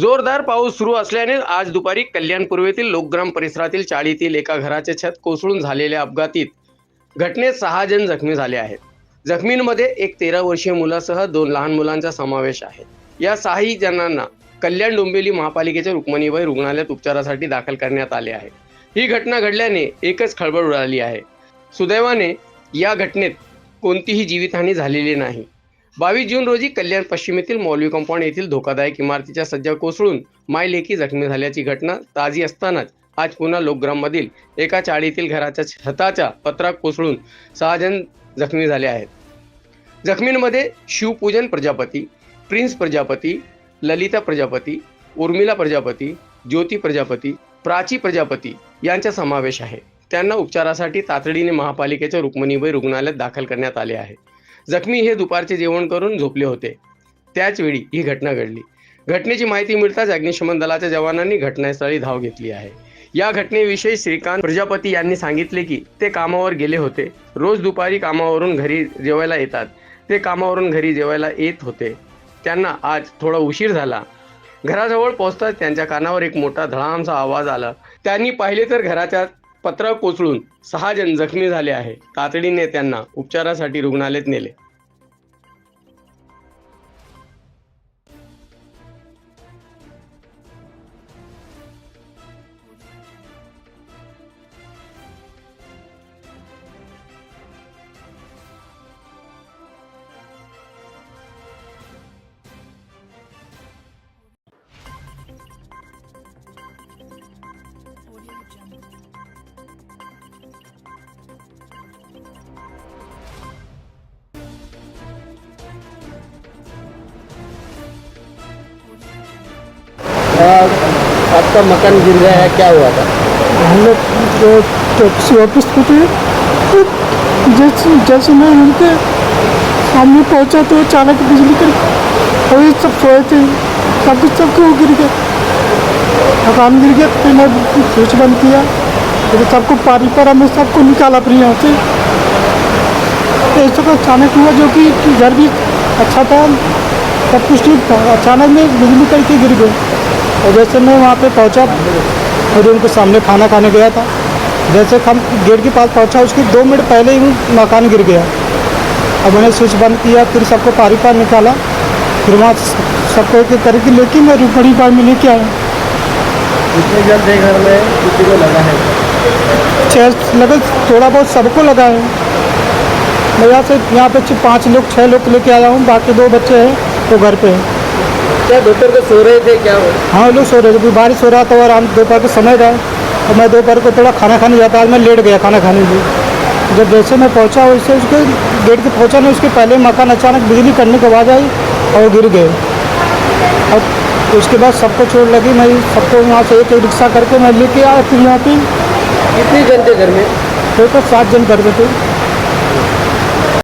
जोरदार पाऊस सुरू असल्याने आज दुपारी कल्याण पूर्वेतील लोकग्राम परिसरातील चाळीतील एका घराचे छत कोसळून झालेल्या अपघातीत घटनेत सहा जण जखमी झाले आहेत. जखमींमध्ये एक तेरा वर्षीय मुलासह दोन लहान मुलांचा समावेश आहे. या सहाही जणांना कल्याण डोंबिवली महापालिकेच्या रुक्मणीबाई रुग्णालयात उपचारासाठी दाखल करण्यात आले आहे. ही घटना घडल्याने एकच खळबळ उडाली आहे. सुदैवाने या घटनेत कोणतीही जीवितहानी झालेली नाही. बावीस जून रोजी कल्याण पश्चिमेतील मौलवी कंपाऊंड येथील धोकादायक इमारतीच्या सज्जा कोसळून मायलेखी जखमी झाल्याची घटना ताजी असतानाच आज पुन्हा लोकग्राममधील एका चाळीतील घराच्या छताच्या पत्रा कोसळून सहा जण जखमी झाले आहेत. जखमींमध्ये शिवपूजन प्रजापती प्रिन्स प्रजापती ललिता प्रजापती उर्मिला प्रजापती ज्योती प्रजापती प्राची प्रजापती यांचा समावेश आहे. त्यांना उपचारासाठी तातडीने महापालिकेच्या रुक्मणीबाई रुग्णालयात दाखल करण्यात आले आहे. जखमी हे दुपारचे जेवण करून झोपले होते. त्याचवेळी ही घटना घडली. घटनेची माहिती मिळताच अग्निशमन दलाच्या जवानांनी घटनास्थळी धाव घेतली आहे. या घटनेविषयी श्रीकांत प्रजापती यांनी सांगितले की ते कामावर गेले होते. रोज दुपारी कामावरून घरी जेवायला येतात. ते कामावरून घरी जेवायला येत होते. त्यांना आज थोडा उशीर झाला. घराजवळ पोहोचताच त्यांच्या कानावर एक मोठा धडामचा आवाज आला. त्यांनी पाहिले तर घराच्या पत्रा कोसळून सहा जण जखमी झाले आहे. तातडीने त्यांना उपचारासाठी रुग्णालयात नेले. आपका मकान गिर गया है, क्या हुआ था? हम लोग जो टैक्सी ऑफ़िस पे थे। तो जैसे जैसे मैं उनके सामने पहुँचा तो अचानक बिजली कर वही सब सोए थे। सब कुछ सब वो गिर गया मकान गिर गया तो फिर मैं स्विच बंद किया। फिर सबको पारी पड़ा मैं सबको निकाला फिर यहाँ से। तो ऐसा तो अचानक हुआ जो कि कि घर भी अच्छा था। सब कुछ ठीक था। अचानक में बिजली करके गिर गई और जैसे मैं वहाँ पे पहुँचा और उनके सामने खाना खाने गया था। जैसे हम गेट के पास पहुँचा उसके दो मिनट पहले ही मकान गिर गया। अब मैंने स्विच बंद किया फिर सबको पारी पार निकाला। फिर वहाँ सबको एक करके लेके मैं रुपड़ी पार में लेके आया कितने जन घर में किसी को लगा है। छः लगे थोड़ा बहुत सबको लगा है। मैं यहाँ से यहाँ पे पाँच लोग छः लोग लेके आया हूँ बाकी दो बच्चे हैं। वो घर पे। हैं क्या दोपहर को सो रहे थे क्या हुआ? हाँ लोग सो रहे थे। बारिश हो रहा था और हम दोपहर का समय था। और मैं दोपहर को थोड़ा खाना खाने जाता आज मैं लेट गया खाना खाने के लिए। जब जैसे मैं पहुँचा वैसे उसके गेट के पहुँचा नहीं उसके पहले मकान अचानक बिजली करने के बाद आई और गिर गए। अब उसके बाद सबको चोट लगी मैं सबको वहाँ से एक एक रिक्शा करके मैं लेके आया फिर यहाँ पे कितने जन थे घर में? फिर तो सात जन कर थे।